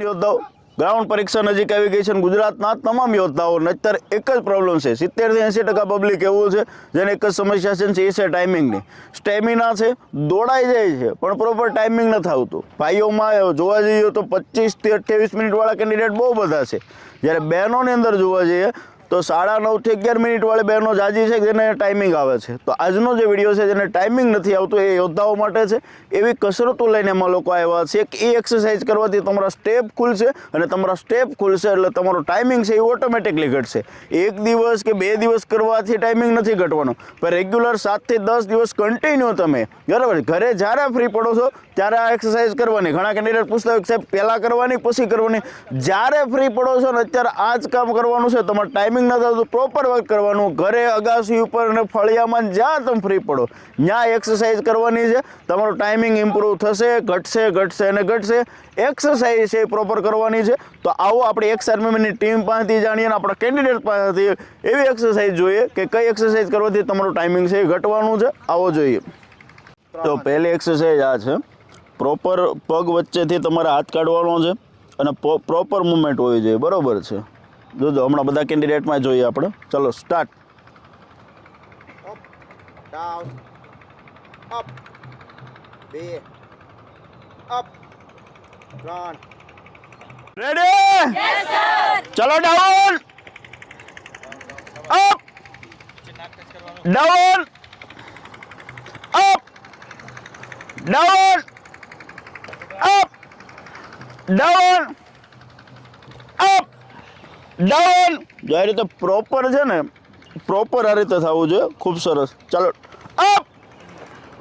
યોદ્ધાઓ ground પરીક્ષા નજીક આવી ગઈ છે ગુજરાતના તમામ યોદ્ધાઓને અત્યારે એક જ પ્રોબ્લેમ છે. સિત્તેરથી એંસી ટકા પબ્લિક એવું છે, જેને એક જ સમસ્યા છે એ છે ટાઈમિંગની સ્ટેમિના છે, દોડાઈ જાય છે, પણ પ્રોપર ટાઈમિંગ નથી આવતું. ભાઈઓમાં જોવા જઈએ તો પચીસથી અઠ્યાવીસ મિનિટવાળા કેન્ડિડેટ બહુ બધા છે. જ્યારે બહેનોની અંદર જોવા જઈએ તો સાડા નવથી અગિયાર મિનિટવાળી બહેનો જાજી છે જેને ટાઈમિંગ આવે છે. તો આજનો જે વીડિયો છે જેને ટાઈમિંગ નથી આવતું એ યોદ્ધાઓ માટે છે. એવી કસરતો લઈને એમાં લોકો આવ્યા છે કે એ એક્સરસાઇઝ કરવાથી તમારા સ્ટેપ ખુલશે અને તમારા સ્ટેપ ખુલશે એટલે તમારો ટાઈમિંગ છે એ ઓટોમેટિકલી ઘટશે. એક દિવસ કે બે દિવસ કરવાથી ટાઈમિંગ નથી ઘટવાનો. પણ રેગ્યુલર સાતથી દસ દિવસ કન્ટિન્યુ તમે. બરાબર? ઘરે જ્યારે ફ્રી પડો છો ત્યારે આ એક્સરસાઇઝ કરવાની. ઘણા કેન્ડિડેટ પૂછતા હોય સાહેબ, પહેલાં કરવાની, પછી કરવાની. જ્યારે ફ્રી પડો છો ને અત્યારે આ જ કામ કરવાનું છે, તમારે ટાઈમિંગ નથી આવતું પ્રોપર વર્ક કરવાનું, ઘરે અગાસી ઉપર અને ફળિયામાં જ્યાં તમે ફ્રી પડો. ત્યાં એક્સરસાઇઝ કરવાની છે, તમારો ટાઈમિંગ ઇમ્પ્રૂવ થશે, ઘટશે ઘટશે અને ઘટશે. એક્સરસાઇઝ છે એ પ્રોપર કરવાની છે. તો આવો આપણે એક્સ આર્મીની ટીમ પાસેથી જાણીએ અને આપણા કેન્ડિડેટ પાસેથી એવી એક્સરસાઇઝ જોઈએ કે કઈ એક્સરસાઇઝ કરવાથી તમારું ટાઈમિંગ છે એ ઘટવાનું છે. આવો જોઈએ. તો પહેલી એક્સરસાઇઝ આ છે. પ્રોપર પગ વચ્ચેથી તમારે હાથ કાઢવાનો છે અને પ્રોપર મુવમેન્ટ હોવી જોઈએ બરોબર છે. જોજો હમણાં બધા કેન્ડિડેટમાં જોઈએ આપણે. ચલો સ્ટાર્ટ બે, રેડી ચલો down up down up down up down up down જો આ રીતે પ્રોપર છે ને પ્રોપર આ રીતે થવું જોઈએ. ખૂબ સરસ. ચાલો up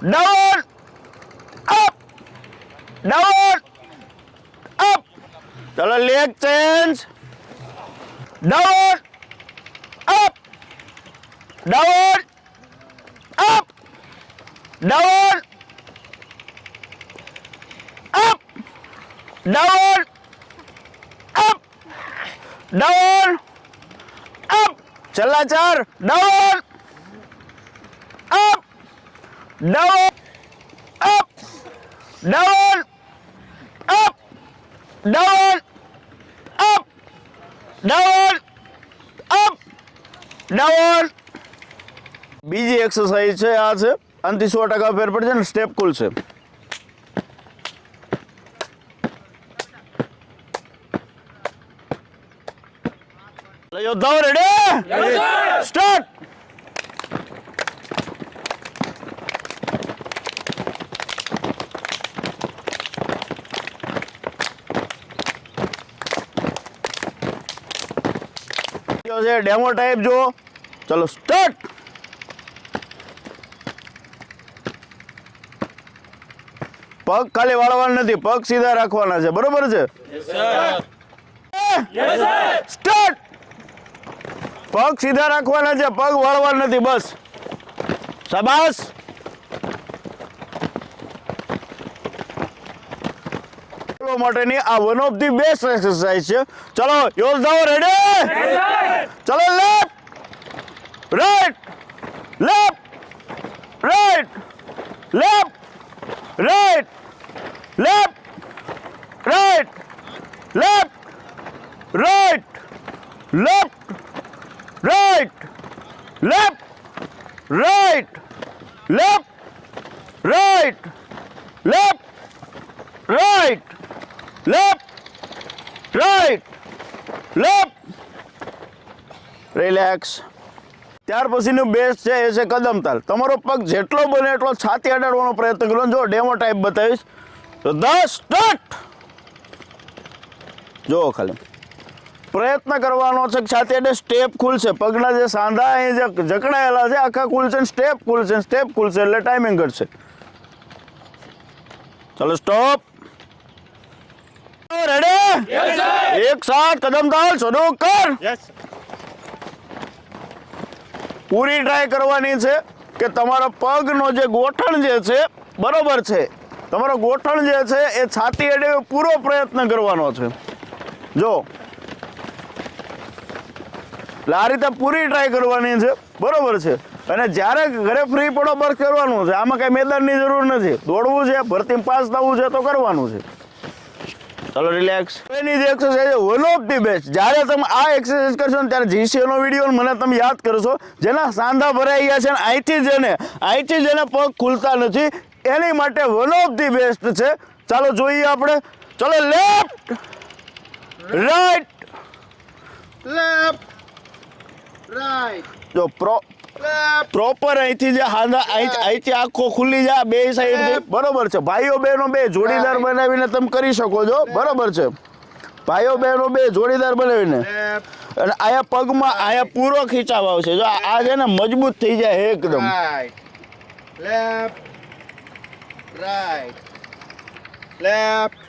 down up down up ચાલો leg change down up down up down up down down up છેલ્લા ચાર down up down up down up down up down up down બીજી એક્સરસાઇઝ છે આ છે. આનાથી સો ટકા ફેર પડશે ને સ્ટેપ ખુલશે યોદ્ધાઓ રેડી સ્ટાર્ટ છે ડેમો ટાઈપ જો ચલો સ્ટાર્ટ પગ ખાલી વાળવાના નથી પગ સીધા રાખવાના છે બરોબર છે સ્ટાર્ટ પગ સીધા રાખવાના છે, પગ વળવા નથી, બસ. શાબાશ. માટેની આ one of the best exercise છે. ચલો યોદ્ધાઓ રેડી ચલો left right left right left right left right left right left right left right left right left right left right left relax ત્યાર પછીનું બેસ્ટ છે એ છે કદમ તાલ તમારો પગ જેટલો બને એટલો છાતી અડાડવાનો પ્રયત્ન કરો જો ડેમો ટાઈપ બતાવીશ, તો દસ સ્ટાર્ટ જુઓ ખાલી. પ્રયત્ન કરવાનો છે કે છાતી અડે સ્ટેપ ખુલશે. પગના જે સાંધા અહીં જે જકડાયેલા છે આખા ખુલશે સ્ટેપ ખુલશે સ્ટેપ ખુલશે એટલે ટાઈમિંગ ઘટશે. ચલો સ્ટોપ રેડી એક સાથ કદમ તાલ શરૂ કર. પૂરી ટ્રાય કરવાની છે કે તમારા પગનો જે ગોઠણ જે છે બરોબર છે. તમારો ગોઠણ જે છે એ છાતી એડે પૂરો પ્રયત્ન કરવાનો છે. જો એટલે આ રીતે પૂરી ટ્રાય કરવાની છે. બરોબર છે. અને જ્યારે ઘરે ફ્રી પડો વર્ક કરવાનું છે. આમાં કઈ મેદાનની જરૂર નથી. દોડવું છે ભરતી પાસ થવું છે, તો કરવાનું છે. ચલો રિલેક્સ એની જે exercise one of the best જ્યારે તમે આ એક્સરસાઇઝ કરશો ને, ત્યારે જીસીઓનો વીડિયો મને તમે યાદ કરશો. જેના સાંધા ભરાઈ ગયા છે ને અહીંથી જેને અહીંથી જેને પગ ખુલતા નથી. એની માટે વન ઓફ ધી બેસ્ટ છે. ચાલો જોઈએ આપણે. ચલો લેફ્ટ રાઈટ લેફ્ટ જો પ્રો પ્રોપર અહીંથી જે અહીં અહીંથી આખો ખુલ્લી જાય બે સાઈડ બરોબર છે. ભાઈઓ બહેનો બે જોડીદાર બનાવીને તમે કરી શકો છો. બરોબર છે. ભાઈઓ બહેનો બે જોડીદાર બનાવીને. અને આયા પગમાં આયા પૂરો ખીચાવ આવશે. જો આ છે ને મજબૂત થઈ જાય એકદમ. Right left right left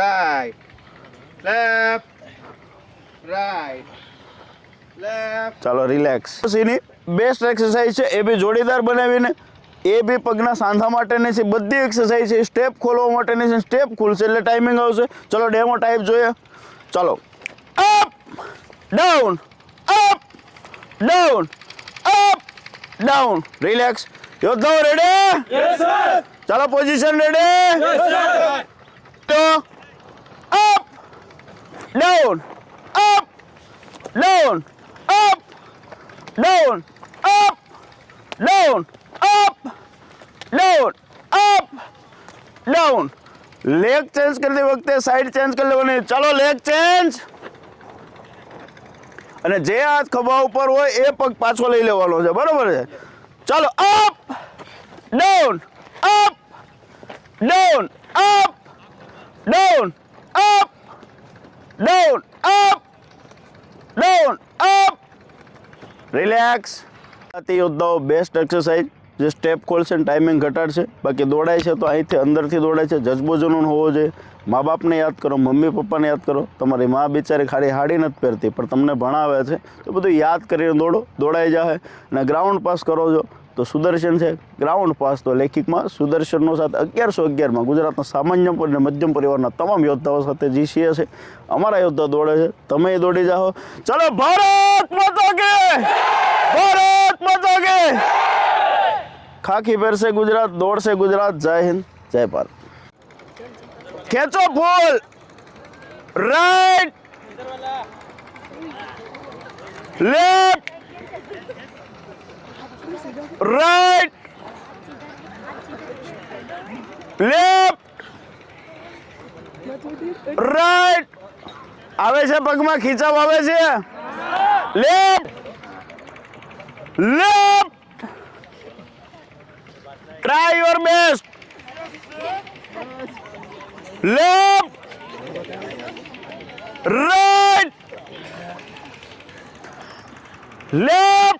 right left right left ચાલો રિલેક્સ એની બેસ્ટ એક્સરસાઇઝ છે એ બી જોડીદાર બનાવીને એ બી પગના સાંધા માટેની છે બધી એક્સરસાઇઝ છે સ્ટેપ ખોલવા માટેની છે સ્ટેપ ખુલશે એટલે ટાઈમિંગ આવશે. ચલો ડેમો ટાઈપ જોઈએ. ચલો. Up down up down up down relax યોદ્ધાઓ ready ચાલો પોઝિશન રેડી તો up down up down down up, down, up, down, up, down leg change કરતી વખતે સાઈડ ચેન્જ કરી લેવાની. ચાલો લેગ ચેન્જ અને જે હાથ ખભા ઉપર હોય એ પગ પાછો લઈ લેવાનો છે. બરોબર છે? ચાલો up down up down up down up down up down relax આથી યોદ્ધાઓ બેસ્ટ એક્સરસાઇઝ જે સ્ટેપ ખોલશે ને ટાઈમિંગ ઘટાડશે. બાકી દોડાય છે તો અહીંથી અંદરથી દોડાય છે. જજબો જુનૂન હોવો જોઈએ. મા બાપને યાદ કરો, મમ્મી, પપ્પાને યાદ કરો. તમારી મા બિચારી ખાલી હાડી નથી પહેરતી, પણ તમને ભણાવે છે. તો બધું યાદ કરીને દોડો. દોડાઈ જાય અને ગ્રાઉન્ડ પાસ કરો છો. તો સુદર્શન છે. ગ્રાઉન્ડ પાસ તો લેખિકમાં સુદર્શનનો સાથે અગિયારસો અગિયારમાં. ગુજરાતના સામાન્ય અને મધ્યમ પરિવારના તમામ યોદ્ધાઓ સાથે જીસીએ છે. અમારા યોદ્ધા દોડે છે. તમે દોડી જાઓ. ચલો, ભારત માતા કે! ભારત માતા ખાખી પહેરશે ગુજરાત, દોડશે ગુજરાત. જય હિન્દ, જય ભારત. ખેંચો full! Right left right left right આવે છે પગમાં ખીચાવ આવે છે left left try your best left right left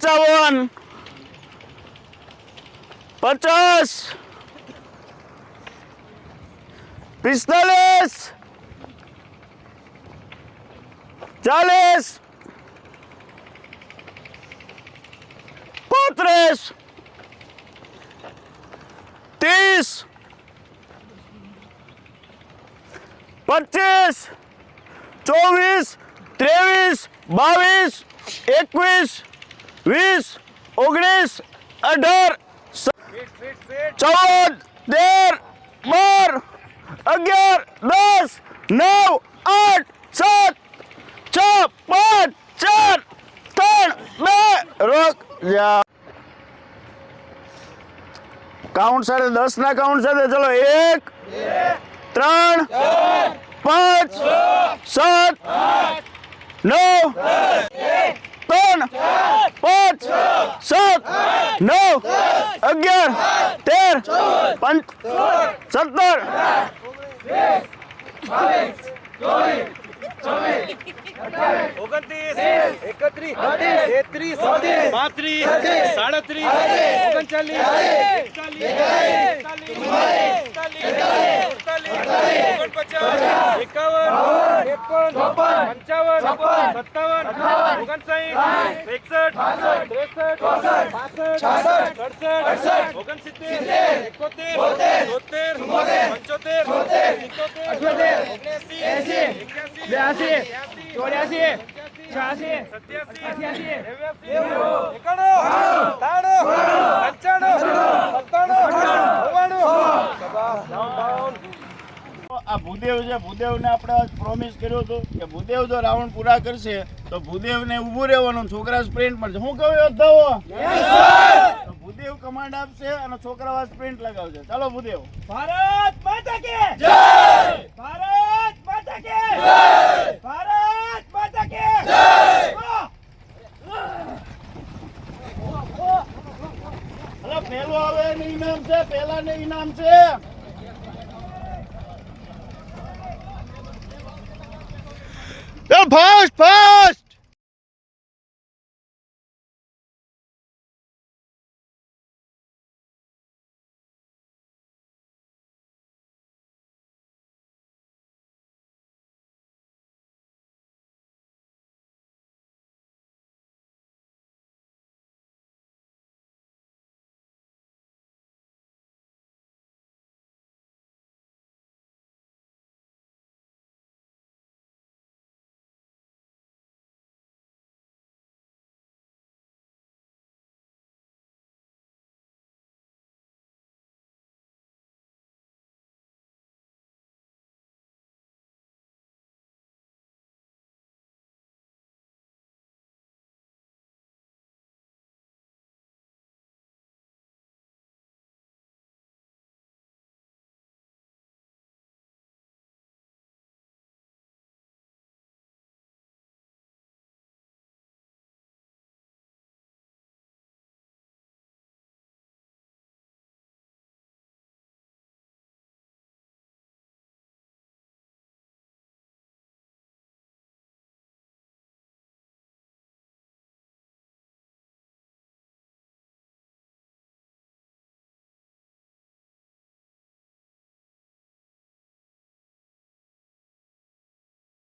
પંચાવન. પચાસ. પિસ્તાલીસ. ચાલીસ. પાંત્રીસ. ત્રીસ. પચીસ. ચોવીસ. ત્રેવીસ. બાવીસ. એકવીસ. વીસ ઓગણીસ અઢાર ચૌદ તેર બાર અગિયાર દસ નવ આઠ સાત છ પાંચ ચાર ત્રણ બે. રોક જા. કાઉન્ટ સાથે દસ ના કાઉન્ટ સાથે ચલો. એક ત્રણ પાંચ સાત નવ ત્રણ પાંચ સાત નવ અગિયાર તેર પંચ સત્તર ઓગણત્રીસ એકત્રીસ તેત્રીસ પાંત્રીસ સાડત્રીસ ઓગણચાલીસ એકતાલીસ ઓગણપચાસ एकावन्न एकोण पंचावन्न सत्तावन्न ओगणसाठ एकसठ त्रेसष्ट पासष्ट अडसष्ट ओगणसित्तेर एकोणतीस सत्तेर पंचोतेर ब्याऐंशी चौऱ्याऐंशी शहाऐंशी सत्याऐंशी एकोणव पंच्याण्णव सत्त्याण्णव नव्याण्णव આ ભૂદેવ છે ભૂદેવને આપણે પ્રોમિસ કર્યો હતો કે ભૂદેવ જો રાવણ પૂરા કરશે તો ભૂદેવને ઊભું રહેવાનું છોકરા સ્પ્રિન્ટ મળશે હું કહું યોદ્ધાઓ તો ભૂદેવ કમાન્ડ આપશે અને છોકરાઓ સ્પ્રિન્ટ લગાવશે. ચાલો ભૂદેવ. ભારત માતા કે જય! ભારત માતા કે જય! ભારત માતા કે જય! અલા પહેલો આવે ને ઇનામ છે પહેલા ને ઇનામ છે. Come, Posh! Posh!